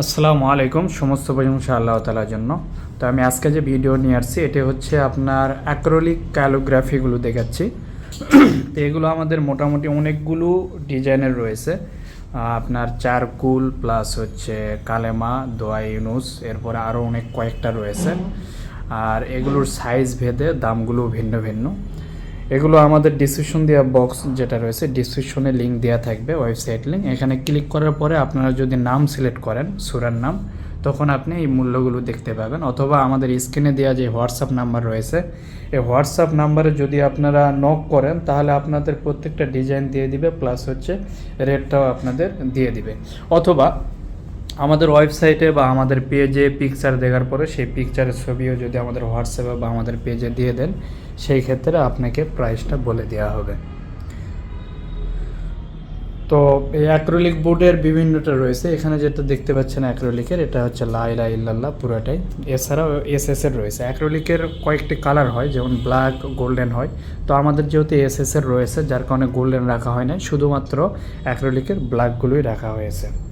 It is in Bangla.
আসসালামু আলাইকুম, সমস্ত প্রশংসা আল্লাহ তালার জন্য। তো আমি আজকে যে ভিডিও নিয়ে আসছি, এটি হচ্ছে আপনার অ্যাক্রোলিক ক্যালোগ্রাফিগুলো দেখাচ্ছি। তো এগুলো আমাদের মোটামুটি অনেকগুলো ডিজাইনের রয়েছে। আপনার চারকুল প্লাস হচ্ছে কালেমা, দোয়া ইউনুস, এরপরে আরও অনেক কয়েকটা রয়েছে। আর এগুলোর সাইজ ভেদে দামগুলো ভিন্ন ভিন্ন। এগুলো আমাদের ডিসক্রিপশন দেওয়া বক্স যেটা রয়েছে ডিসক্রিপশনে লিঙ্ক দেওয়া থাকবে ওয়েবসাইট লিঙ্ক এখানে ক্লিক করার পরে আপনারা যদি নাম সিলেক্ট করেন, সুরার নাম, তখন আপনি এই মূল্যগুলো দেখতে পাবেন। অথবা আমাদের স্ক্রিনে দেওয়া যে হোয়াটসঅ্যাপ নাম্বার রয়েছে, এই হোয়াটসঅ্যাপ নাম্বারে যদি আপনারা নক করেন, তাহলে আপনাদের প্রত্যেকটা ডিজাইন দিয়ে দিবে প্লাস হচ্ছে রেটটাও আপনাদের দিয়ে দিবে। অথবা আমাদের ওয়েবসাইটে বা আমাদের পেজে পিকচার দেখার পরে সেই পিকচারের ছবিও যদি আমাদের হোয়াটসঅ্যাপে বা আমাদের পেজে দিয়ে দেন, সেই ক্ষেত্রে আপনাকে প্রাইসটা বলে দেওয়া হবে। তো এই অ্যাক্রোলিক বোর্ডের বিভিন্নটা রয়েছে। এখানে যেটা দেখতে পাচ্ছেন অ্যাক্রোলিকের এটা হচ্ছে লাইলা ইল্লাল্লাহ পুরোটাই। এছাড়াও এস এস এর রয়েছে। অ্যাক্রোলিকের কয়েকটি কালার হয়, যেমন ব্ল্যাক গোল্ডেন হয়। তো আমাদের যেহেতু এস এস এর রয়েছে, যার কারণে গোল্ডেন রাখা হয় না শুধুমাত্র অ্যাক্রোলিকের ব্ল্যাকগুলোই রাখা হয়েছে।